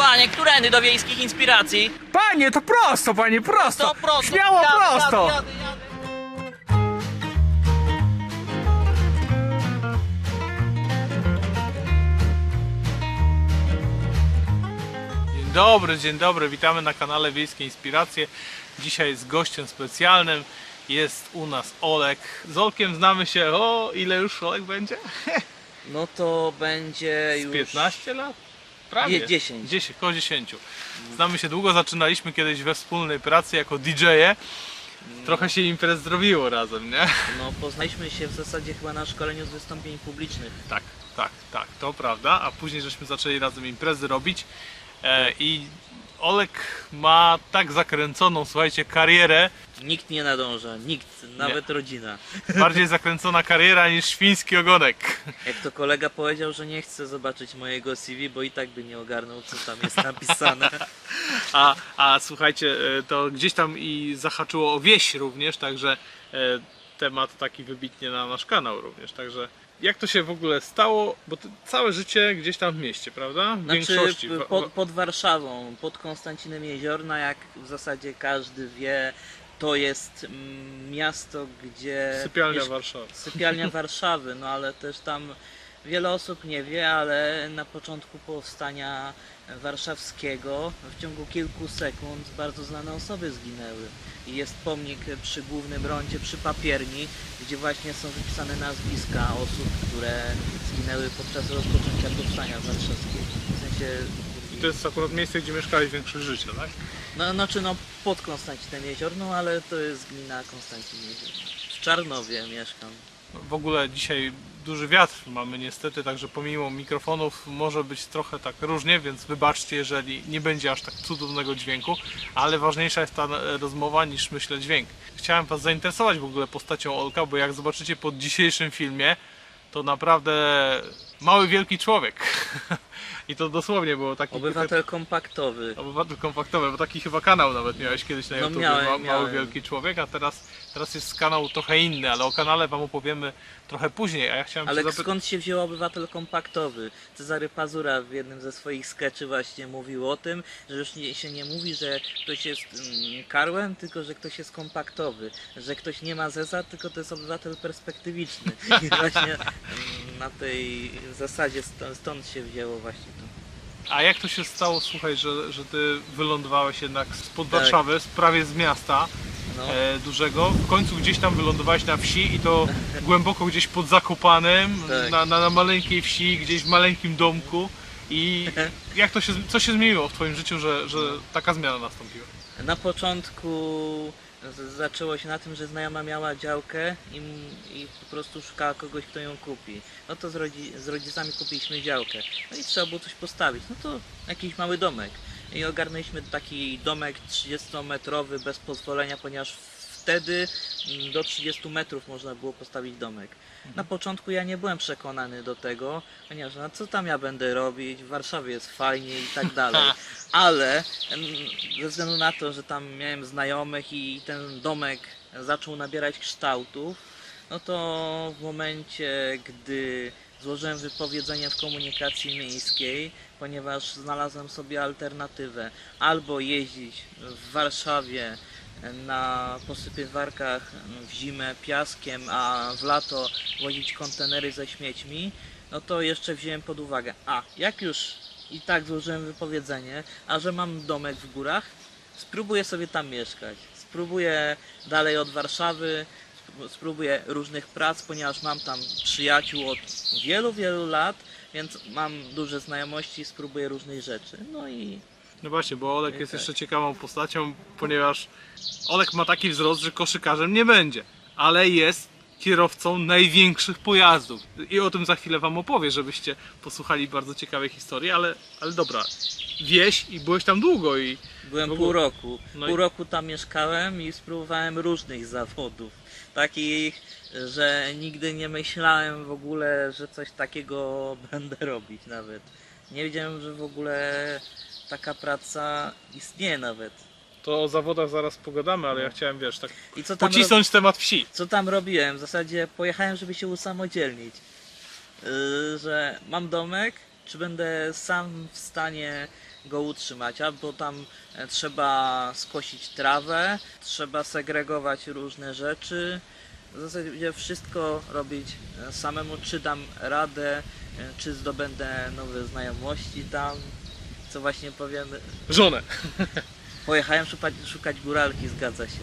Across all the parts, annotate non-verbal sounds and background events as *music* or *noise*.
Kłanie, którędy do wiejskich inspiracji? Panie, to prosto, panie, prosto! To prosto. Śmiało jadę, prosto! Jadę, jadę, jadę. Dzień dobry, dzień dobry, witamy na kanale Wiejskie Inspiracje. Dzisiaj z gościem specjalnym jest u nas Olek. Z Olkiem znamy się, o ile już Olek będzie? *laughs* No to będzie Z już... 15 lat? Prawie. Nie, 10. 10, koło 10. Znamy się długo, zaczynaliśmy kiedyś we wspólnej pracy jako DJ-e. Trochę się imprez zrobiło razem, nie? No poznaliśmy się w zasadzie chyba na szkoleniu z wystąpień publicznych. Tak, tak, tak, to prawda. A później żeśmy zaczęli razem imprezy robić. E, I Olek ma tak zakręconą, słuchajcie, karierę, Nikt nie nadąża, nikt, nawet rodzina. *laughs* bardziej zakręcona kariera niż świński ogonek. Jak to kolega powiedział, że nie chce zobaczyć mojego CV, bo i tak by nie ogarnął, co tam jest napisane. *laughs* A, a słuchajcie, e, to gdzieś tam i zahaczyło o wieś również, także e, temat taki wybitnie na nasz kanał również, także jak to się w ogóle stało, bo całe życie gdzieś tam w mieście, prawda? W Znaczy większości. pod, pod Warszawą, pod Konstancinem Jeziorna, jak w zasadzie każdy wie, to jest mm, miasto, gdzie... Sypialnia Warszawy. Sypialnia *laughs* Warszawy, no ale też tam wiele osób nie wie, ale na początku powstania warszawskiego w ciągu kilku sekund bardzo znane osoby zginęły. I jest pomnik przy głównym rondzie, przy papierni, gdzie właśnie są wypisane nazwiska osób, które zginęły podczas rozpoczęcia powstania warszawskiego. W sensie... I to jest akurat miejsce, gdzie mieszkałeś większość życia, tak? No, znaczy no pod Konstancinem Jeziorną, ale to jest gmina Konstancin Jeziorno. W Czarnowie mieszkam. W ogóle dzisiaj duży wiatr mamy niestety, także pomimo mikrofonów może być trochę tak różnie, więc wybaczcie, jeżeli nie będzie aż tak cudownego dźwięku, ale ważniejsza jest ta e, rozmowa niż myślę dźwięk. Chciałem Was zainteresować w ogóle postacią Olka, bo jak zobaczycie pod dzisiejszym filmie, to naprawdę mały wielki człowiek. *laughs* I to dosłownie było taki Obywatel kompaktowy. Obywatel kompaktowy, bo taki chyba kanał nawet miałeś kiedyś na No YouTube, miałem, ma, Mały miałem. Wielki Człowiek, a teraz, teraz jest kanał trochę inny, ale o kanale Wam opowiemy trochę później, a ja chciałem Ale zapytać... skąd się wziął obywatel kompaktowy? Cezary Pazura w jednym ze swoich skeczy właśnie mówił o tym, że już nie, się nie mówi, że ktoś jest mm, karłem, tylko że ktoś jest kompaktowy. Że ktoś nie ma zeza, tylko to jest obywatel perspektywiczny. I *laughs* właśnie mm, na tej zasadzie stąd, stąd się wzięło właśnie to. A jak to się stało, słuchaj, że, że Ty wylądowałeś jednak spod Tak. Warszawy, z- prawie z miasta No. e, dużego, w końcu gdzieś tam wylądowałeś na wsi i to głęboko gdzieś pod Zakopanem, Tak. na, na, na maleńkiej wsi, gdzieś w maleńkim domku i *laughs* jak to się, co się zmieniło w Twoim życiu, że, że taka zmiana nastąpiła? Na początku zaczęło się na tym, że znajoma miała działkę i, i po prostu szukała kogoś, kto ją kupi. No to z, rodzi, z rodzicami kupiliśmy działkę. No i trzeba było coś postawić. No to jakiś mały domek. I ogarnęliśmy taki domek 30-metrowy bez pozwolenia, ponieważ wtedy do 30 metrów można było postawić domek. Na początku ja nie byłem przekonany do tego, ponieważ no co tam ja będę robić, w Warszawie jest fajnie i tak dalej. *laughs* Ale ze względu na to, że tam miałem znajomych i ten domek zaczął nabierać kształtów, no to w momencie, gdy złożyłem wypowiedzenie w komunikacji miejskiej, ponieważ znalazłem sobie alternatywę albo jeździć w Warszawie na posypywarkach w zimę piaskiem, a w lato wozić kontenery ze śmiećmi, no to jeszcze wziąłem pod uwagę, a jak już i tak złożyłem wypowiedzenie, a że mam domek w górach, spróbuję sobie tam mieszkać. Spróbuję dalej od Warszawy, spró- spróbuję różnych prac, ponieważ mam tam przyjaciół od wielu, wielu lat, więc mam duże znajomości, spróbuję różnych rzeczy. No i No właśnie, bo Olek jest tak. jeszcze ciekawą postacią, ponieważ Olek ma taki wzrost, że koszykarzem nie będzie, ale jest kierowcą największych pojazdów. I o tym za chwilę Wam opowie, żebyście posłuchali bardzo ciekawej historii, ale, ale dobra, wieś i byłeś tam długo i Byłem pół roku. No pół i- roku tam mieszkałem i spróbowałem różnych zawodów. Takich, że nigdy nie myślałem w ogóle, że coś takiego *laughs* będę robić nawet. Nie wiedziałem, że w ogóle taka praca istnieje nawet. to o zawodach zaraz pogadamy, ale ja chciałem, wiesz, tak I co tam, pocisnąć temat wsi. co tam robiłem? W zasadzie pojechałem, żeby się usamodzielnić. Yy, że mam domek czy będę sam w stanie go utrzymać, albo tam e, trzeba skosić trawę, trzeba segregować różne rzeczy, w zasadzie wszystko robić e, samemu, czy dam radę, e, czy zdobędę nowe znajomości tam, co właśnie powiem, Żonę. *laughs* pojechałem szukać, szukać góralki, zgadza się.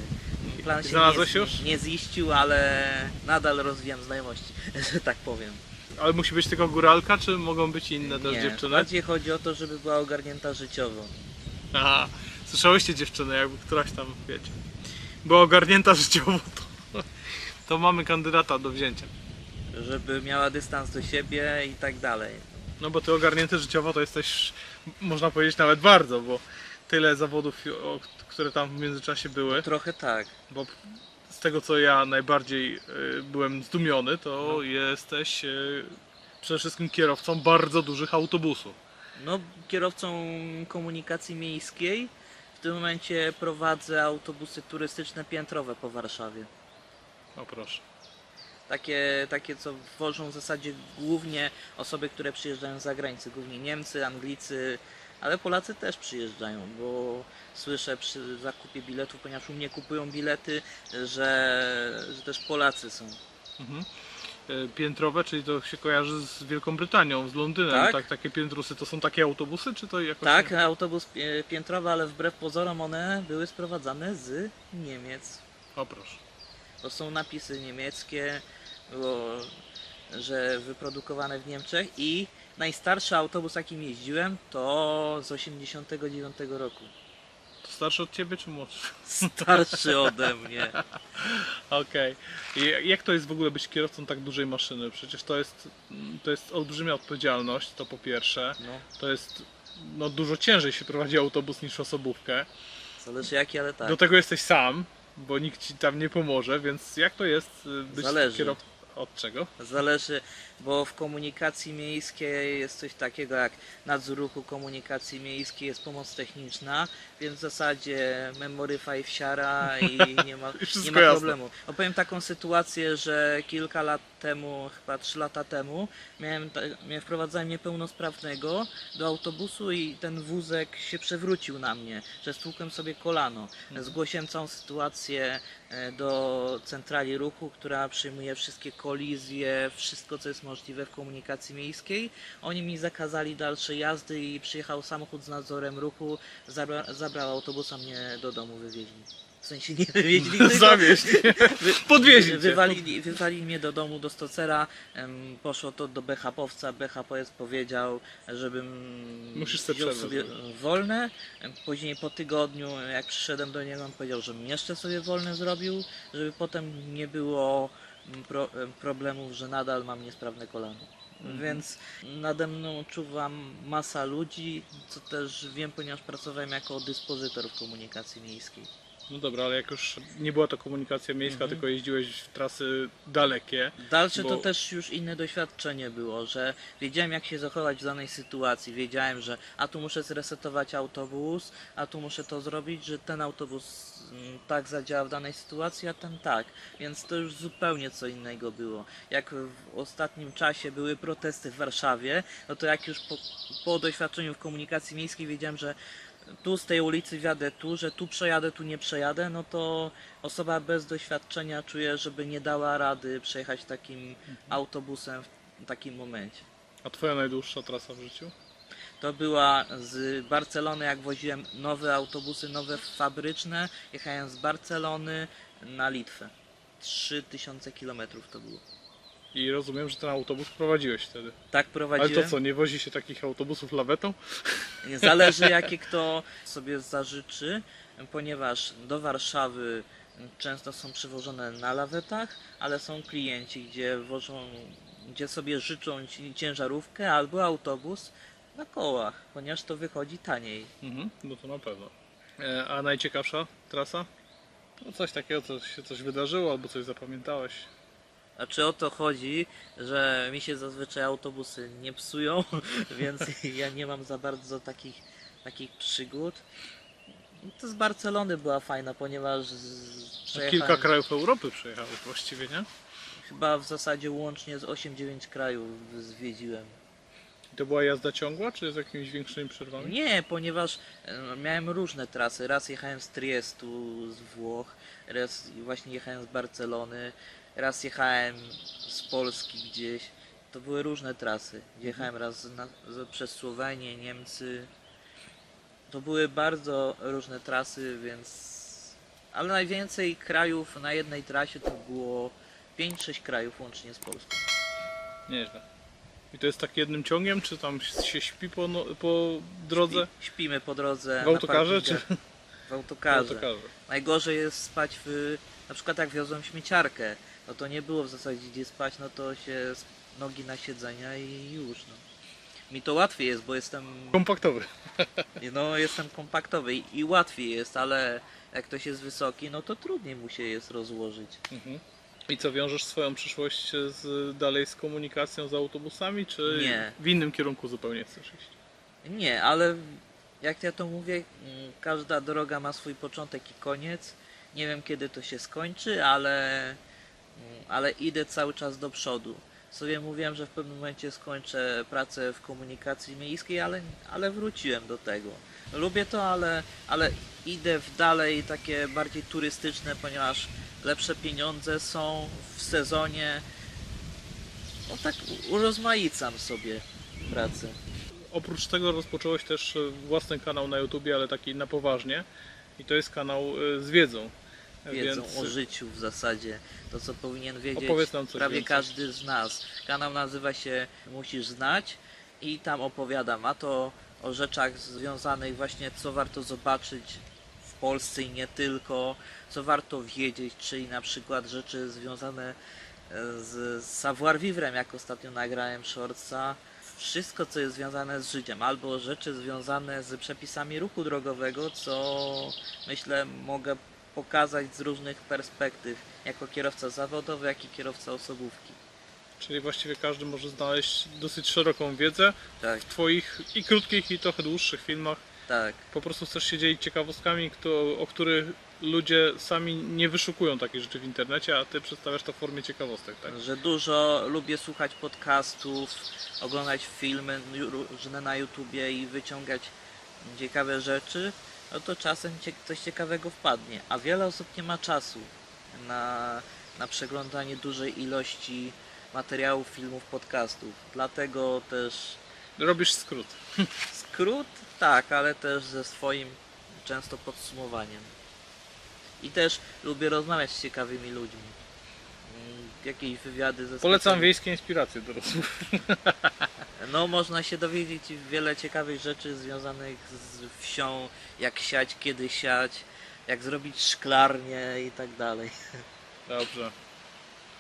Plan się Znalazłeś nie, już? nie ziścił, ale nadal rozwijam znajomości, *laughs* że tak powiem. Ale musi być tylko góralka, czy mogą być inne też Nie, dziewczyny? bardziej chodzi o to, żeby była ogarnięta życiowo. Aha, słyszałyście dziewczyny, jakby któraś tam, wiecie, była ogarnięta *laughs* życiowo, to, to mamy kandydata do wzięcia. Żeby miała dystans do siebie i tak dalej. No bo ty ogarnięty życiowo to jesteś, można powiedzieć nawet bardzo, bo tyle zawodów, o, które tam w międzyczasie były, Trochę tak. bo z tego co ja najbardziej y, byłem zdumiony, to No. jesteś y, przede wszystkim kierowcą bardzo dużych autobusów. No, kierowcą komunikacji miejskiej w tym momencie prowadzę autobusy turystyczne piętrowe po Warszawie. O proszę. Takie, takie co wożą w zasadzie głównie osoby, które przyjeżdżają z zagranicy, głównie Niemcy, Anglicy, ale Polacy też przyjeżdżają, bo słyszę przy zakupie biletów, ponieważ u mnie kupują bilety, że, że też Polacy są. Mhm. Y, Piętrowe, czyli to się kojarzy z Wielką Brytanią, z Londynem, Tak. tak? takie piętrusy, to są takie autobusy, czy to jakoś... Tak, autobus pie- piętrowy, ale wbrew pozorom one były sprowadzane z Niemiec. O proszę. To są napisy niemieckie, było, że wyprodukowane w Niemczech i najstarszy autobus jakim jeździłem to z 89 roku. To starszy od ciebie, czy młodszy? Starszy ode mnie. *laughs* Okej. I jak to jest w ogóle być kierowcą tak dużej maszyny? Przecież to jest, to jest olbrzymia odpowiedzialność, to po pierwsze. No, To jest, no dużo ciężej się prowadzi autobus niż osobówkę. zależy jaki, ale tak. Do tego jesteś sam, bo nikt ci tam nie pomoże, więc jak to jest y, być Zależy. kierowcą? Od czego? Zależy, bo w komunikacji miejskiej jest coś takiego jak nadzór ruchu komunikacji miejskiej, jest pomoc techniczna, więc w zasadzie memory five siara i *laughs* nie ma, nie ma problemu. Opowiem taką sytuację, że kilka lat temu, chyba 3 lata temu, miałem, miałem wprowadzałem niepełnosprawnego do autobusu i ten wózek się przewrócił na mnie, że stłukłem sobie kolano. Zgłosiłem całą sytuację e, do centrali ruchu, która przyjmuje wszystkie kolizje, wszystko co jest możliwe w komunikacji miejskiej. Oni mi zakazali dalszej jazdy i przyjechał samochód z nadzorem ruchu, zabra, zabrał autobus, a mnie do domu wywieźli. W sensie nie wywieźli, *laughs* tylko Zawieźć. wy, Podwieźli cię. wywalili, wywalili mnie do domu, do stocera, em, poszło to do BHP-owca, BHP powiedział, żebym Musisz sobie wziął przerwę sobie wolne. Em, Później po tygodniu, jak przyszedłem do niego, on powiedział, żebym jeszcze sobie wolne zrobił, żeby potem nie było pro, em, problemów, że nadal mam niesprawne kolano. Mhm. Więc nade mną czuwam masa ludzi, co też wiem, ponieważ pracowałem jako dyspozytor w komunikacji miejskiej. No dobra, ale jak już nie była to komunikacja miejska, Mhm. tylko jeździłeś w trasy dalekie, Dalsze Bo- to też już inne doświadczenie było, że wiedziałem jak się zachować w danej sytuacji. Wiedziałem, że a tu muszę zresetować autobus, a tu muszę to zrobić, że ten autobus mm, tak zadziała w danej sytuacji, a ten tak. Więc to już zupełnie co innego było. Jak w ostatnim czasie były protesty w Warszawie, no to jak już po, po doświadczeniu w komunikacji miejskiej wiedziałem, że tu z tej ulicy wjadę tu, że tu przejadę, tu nie przejadę, no to osoba bez doświadczenia czuje, żeby nie dała rady przejechać takim autobusem w takim momencie. a twoja najdłuższa trasa w życiu? To była z Barcelony, jak woziłem nowe autobusy, nowe fabryczne, jechałem z Barcelony na Litwę. 3000 km to było. I rozumiem, że ten autobus prowadziłeś wtedy. Tak Ale prowadziłem. to co, nie wozi się takich autobusów lawetą? Zależy *laughs* jakie kto sobie zażyczy, ponieważ do Warszawy często są przywożone na lawetach, ale są klienci, gdzie wożą, gdzie sobie życzą ci- ciężarówkę albo autobus na kołach, ponieważ to wychodzi taniej. Mhm, no to na pewno. E, a najciekawsza trasa? No coś takiego, co się coś wydarzyło, albo coś zapamiętałeś. A czy o to chodzi, że mi się zazwyczaj autobusy nie psują, *laughs* więc ja nie mam za bardzo takich, takich przygód. To z Barcelony była fajna, ponieważ A Kilka przejechałem- krajów Europy przejechałeś właściwie, nie? Chyba w zasadzie łącznie z 8-9 krajów zwiedziłem. To była jazda ciągła, czy z jakimiś większymi przerwami? Nie, ponieważ e, miałem różne trasy. Raz jechałem z Triestu, z Włoch, raz właśnie jechałem z Barcelony, raz jechałem z Polski gdzieś. To były różne trasy. Jechałem raz na, przez Słowenię, Niemcy. To były bardzo różne trasy, więc. Ale najwięcej krajów na jednej trasie to było 5-6 krajów łącznie z Polską. Nieźle. I to jest tak jednym ciągiem, czy tam się śpi po, no, po drodze? Śpi, śpimy po drodze. W autokarze, czy. W w autokarze. autokarze? Najgorzej jest spać w. Na przykład jak wiozłem śmieciarkę, no to nie było w zasadzie gdzie spać, no to się nogi na siedzenia i już. No. Mi to łatwiej jest, bo jestem. Kompaktowy. *laughs* No jestem kompaktowy i, i łatwiej jest, ale jak ktoś jest wysoki, no to trudniej mu się jest rozłożyć. Mhm. I co, wiążesz swoją przyszłość z, dalej z komunikacją, z autobusami, czy Nie. w innym kierunku zupełnie chcesz iść? Nie, ale jak ja to mówię, mm, każda droga ma swój początek i koniec. Nie wiem kiedy to się skończy, ale, ale idę cały czas do przodu. Sobie mówiłem, że w pewnym momencie skończę pracę w komunikacji miejskiej, ale, ale wróciłem do tego. Lubię to, ale, ale idę w dalej takie bardziej turystyczne, ponieważ lepsze pieniądze są w sezonie. No tak urozmaicam sobie pracę. Oprócz tego rozpocząłeś też własny kanał na YouTubie, ale taki na poważnie. I to jest kanał e, z wiedzą. Wiedzą Więc o życiu w zasadzie. To co powinien wiedzieć prawie więcej. każdy z nas. Kanał nazywa się Musisz znać i tam opowiadam, a to o rzeczach związanych właśnie co warto zobaczyć w Polsce i nie tylko, co warto wiedzieć, czyli na przykład rzeczy związane e, z savoir vivrem, jak ostatnio nagrałem shortsa. Wszystko, co jest związane z życiem, albo rzeczy związane z przepisami ruchu drogowego, co myślę mogę pokazać z różnych perspektyw, jako kierowca zawodowy, jak i kierowca osobówki. Czyli właściwie każdy może znaleźć dosyć szeroką wiedzę Tak, w Twoich i krótkich, i trochę dłuższych filmach. tak, Po prostu chcesz się dzielić ciekawostkami, kto, o których ludzie sami nie wyszukują takich rzeczy w internecie, a Ty przedstawiasz to w formie ciekawostek, tak? że dużo lubię słuchać podcastów, oglądać filmy różne na YouTubie i wyciągać ciekawe rzeczy, no to czasem coś ciekawego wpadnie, a wiele osób nie ma czasu na, na przeglądanie dużej ilości materiałów, filmów, podcastów. Dlatego też Robisz skrót. *laughs* Skrót, tak, ale też ze swoim często podsumowaniem. I też lubię rozmawiać z ciekawymi ludźmi. Jakieś wywiady ze Polecam wiejskie inspiracje do rozmów. *laughs* No, można się dowiedzieć wiele ciekawych rzeczy związanych z wsią, jak siać, kiedy siać, jak zrobić szklarnię i tak dalej. Dobrze.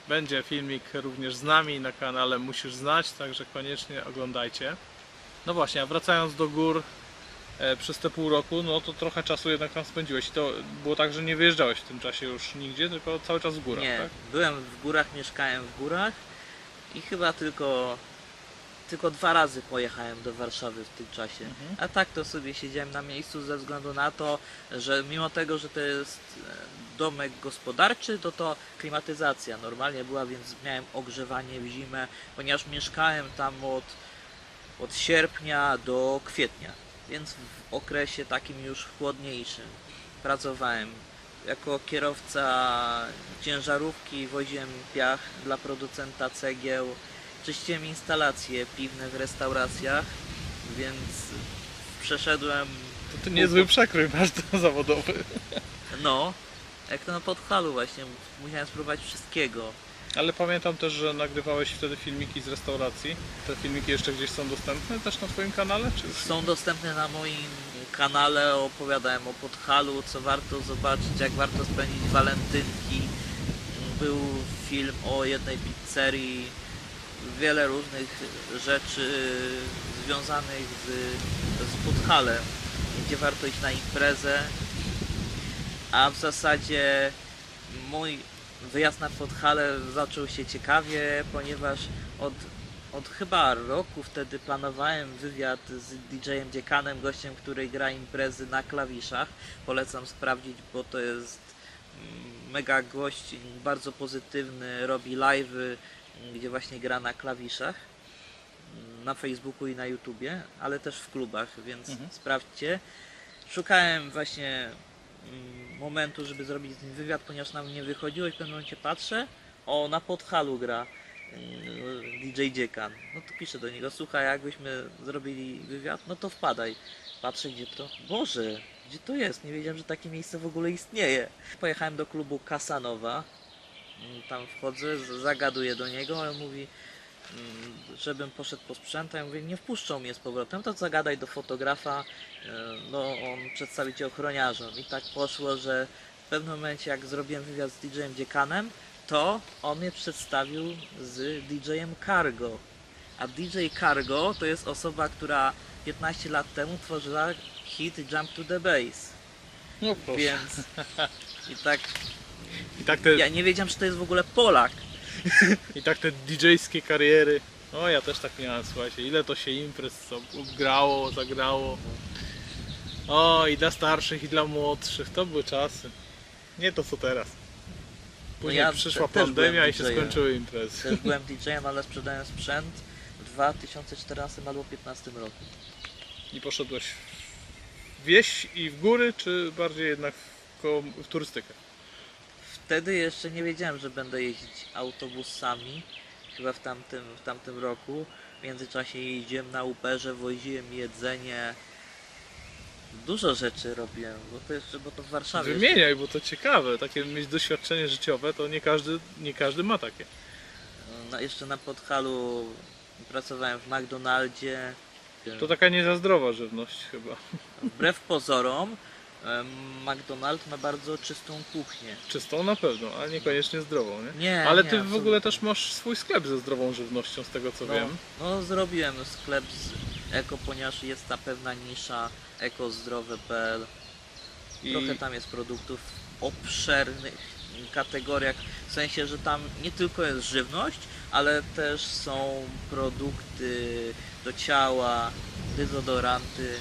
Będzie filmik również z nami na kanale Musisz Znać, także koniecznie oglądajcie. No właśnie, a wracając do gór przez te pół roku, no to trochę czasu jednak tam spędziłeś. I to było tak, że nie wyjeżdżałeś w tym czasie już nigdzie, tylko cały czas w górach, Nie, tak? byłem w górach, mieszkałem w górach i chyba tylko, tylko dwa razy pojechałem do Warszawy w tym czasie. Mhm. A tak to sobie siedziałem na miejscu ze względu na to, że mimo tego, że to jest e, domek gospodarczy, to to klimatyzacja normalnie była, więc miałem ogrzewanie w zimę, ponieważ mieszkałem tam od, od sierpnia do kwietnia, więc w okresie takim już chłodniejszym pracowałem. Jako kierowca ciężarówki woziłem piach dla producenta cegieł, czyściłem instalacje piwne w restauracjach, więc przeszedłem To ty niezły przekrój masz zawodowy. no, jak to na podchalu właśnie, musiałem spróbować wszystkiego. Ale pamiętam też, że nagrywałeś wtedy filmiki z restauracji. Te filmiki jeszcze gdzieś są dostępne też na Twoim kanale? Czy Są dostępne na moim kanale, opowiadałem o podchalu, co warto zobaczyć, jak warto spędzić walentynki. Był film o jednej pizzerii, wiele różnych rzeczy związanych z, z podhalem, gdzie warto iść na imprezę. A w zasadzie mój wyjazd na Podhale zaczął się ciekawie, ponieważ od, od chyba roku wtedy planowałem wywiad z DJ-em Dziekanem, gościem, który gra imprezy na klawiszach. Polecam sprawdzić, bo to jest mega gość, bardzo pozytywny, robi live'y, gdzie właśnie gra na klawiszach. na Facebooku i na YouTubie, ale też w klubach, więc Mhm. sprawdźcie. Szukałem właśnie momentu, żeby zrobić z nim wywiad, ponieważ nam nie wychodziło i w pewnym momencie patrzę, o na podhalu gra mm, DJ Dziekan. No to piszę do niego, słuchaj, jakbyśmy zrobili wywiad, no to wpadaj. Patrzę gdzie to, Boże, gdzie to jest? Nie wiedziałem, że takie miejsce w ogóle istnieje. Pojechałem do klubu Kasanowa, Mm, tam wchodzę, zagaduję do niego, on mówi, mm, żebym poszedł po sprzęt, a ja mówię, nie wpuszczą mnie z powrotem, to zagadaj do fotografa, e, no on przedstawi cię ochroniarzom. I tak poszło, że w pewnym momencie jak zrobiłem wywiad z DJ-em Dziekanem, to on mnie przedstawił z DJ-em Cargo. A DJ Cargo to jest osoba, która 15 lat temu tworzyła hit Jump to the Bass. No proszę. Więc *laughs* i tak I tak te, ja nie wiedziałem, czy to jest w ogóle Polak. I tak te DJ-skie kariery. O, ja też tak miałem, słuchajcie, ile to się imprez co grało, zagrało. O, i dla starszych, i dla młodszych, to były czasy. Nie to co teraz. Później ja przyszła te- pandemia i się skończyły imprezy. Też byłem *laughs* DJ-em, ale sprzedałem sprzęt w 2014 albo 2015 roku. I poszedłeś w wieś i w góry, czy bardziej jednak w, w turystykę? Wtedy jeszcze nie wiedziałem, że będę jeździć autobusami. Chyba w tamtym, w tamtym roku. W międzyczasie jeździłem na Uberze, woziłem jedzenie. Dużo rzeczy robiłem, bo to jeszcze, bo to w Warszawie. Wymieniaj, bo to ciekawe. Takie mieć doświadczenie życiowe, to nie każdy, nie każdy ma takie. Na, jeszcze na Podhalu pracowałem w McDonaldzie. To taka nie za zdrowa żywność chyba. Wbrew pozorom, em, McDonald ma bardzo czystą kuchnię. Czystą na pewno, ale niekoniecznie zdrową, nie? Nie, ale nie, ty w ogóle też masz swój sklep ze zdrową żywnością, z tego co No, wiem. no zrobiłem sklep z eko, ponieważ jest ta pewna nisza ekozdrowe.pl. I Trochę tam jest produktów w obszernych kategoriach, w sensie, że tam nie tylko jest żywność, ale też są produkty do ciała, dezodoranty,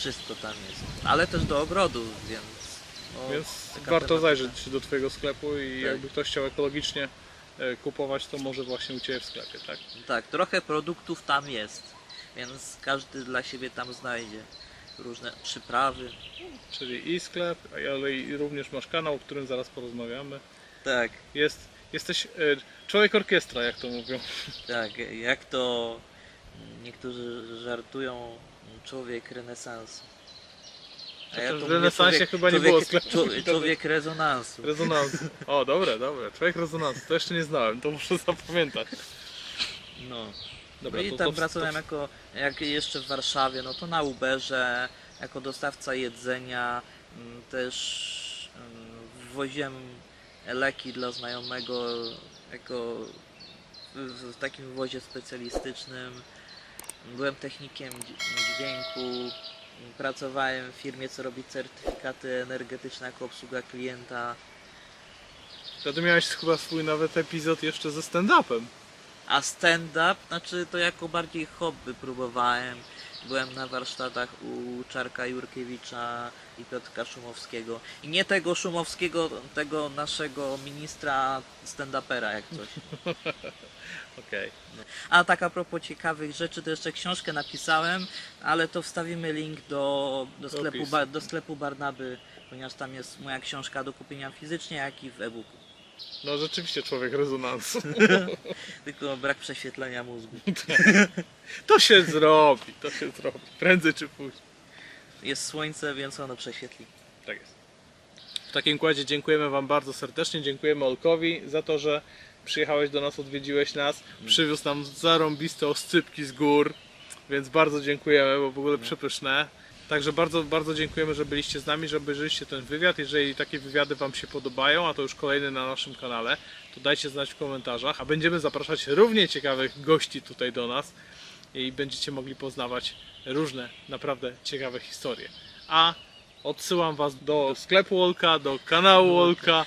wszystko tam jest. Ale też do ogrodu, więc... no, Więc warto tematyka. zajrzeć do twojego sklepu i Tak. jakby ktoś chciał ekologicznie e, kupować, to może właśnie u Ciebie w sklepie, tak? Tak, trochę produktów tam jest, więc każdy dla siebie tam znajdzie różne przyprawy. Czyli i sklep, ale i również masz kanał, o którym zaraz porozmawiamy. Tak, Jest, jesteś e, człowiek orkiestra, jak to mówią. tak, jak to niektórzy żartują, człowiek renesansu. A Chociaż w mówię renesansie człowiek- chyba nie było sklepu człowiek, człowiek rezonansu. Rezonans. O, dobre, dobre. Człowiek rezonans. To jeszcze nie znałem, to muszę zapamiętać. No. Dobra, no i to, tam to, pracowałem jako, jak jeszcze w Warszawie, no to na Uberze, jako dostawca jedzenia, mm, też mm, woziłem leki dla znajomego, jako w, w takim wozie specjalistycznym. Byłem technikiem dź- dźwięku, pracowałem w firmie, co robi certyfikaty energetyczne jako obsługa klienta. to ty miałeś chyba swój nawet epizod jeszcze ze stand-upem. A stand-up, znaczy to jako bardziej hobby próbowałem. Byłem na warsztatach u Czarka Jurkiewicza i Piotrka Szumowskiego. I nie tego Szumowskiego, tego naszego ministra stand-upera jak coś. *laughs* Okej. A tak a propos ciekawych rzeczy, to jeszcze książkę napisałem, ale to wstawimy link do, do, sklepu, do sklepu Barnaby, ponieważ tam jest moja książka do kupienia fizycznie, jak i w e-booku. No rzeczywiście człowiek rezonansu. *laughs* Tylko brak prześwietlenia mózgu. *laughs* To się zrobi, to się zrobi. Prędzej czy później. Jest słońce, więc ono prześwietli. Tak jest. W takim kładzie dziękujemy Wam bardzo serdecznie. Dziękujemy Olkowi za to, że przyjechałeś do nas, odwiedziłeś nas. Przywiózł nam zarąbiste oscypki z gór, więc bardzo dziękujemy, bo w ogóle przepyszne. Także bardzo, bardzo dziękujemy, że byliście z nami, że obejrzeliście ten wywiad. Jeżeli takie wywiady Wam się podobają, a to już kolejny na naszym kanale, to dajcie znać w komentarzach, a będziemy zapraszać równie ciekawych gości tutaj do nas i będziecie mogli poznawać różne naprawdę ciekawe historie. A odsyłam Was do sklepu Olka, do kanału Olka,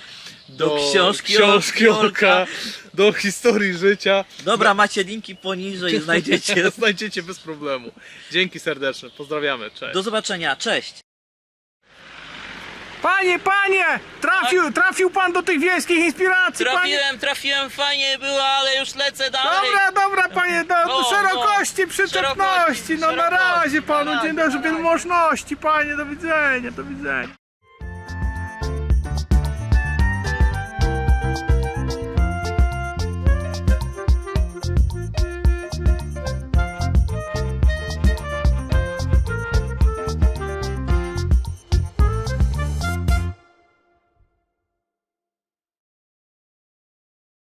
Do książki książki Olka. Olka, do historii życia. Dobra, macie linki poniżej, *laughs* znajdziecie. Znajdziecie bez problemu. Dzięki serdeczne, pozdrawiamy, cześć. Do zobaczenia, cześć! Panie, panie! Trafił, trafił pan do tych wiejskich inspiracji, panie! Trafiłem, trafiłem, fajnie było, ale już lecę dalej. Dobra, dobra, panie, do, No, szerokości, no. przyczepności, Szerokości, no na razie panu, dzień dobry, wielmożności, panie, do widzenia, do widzenia.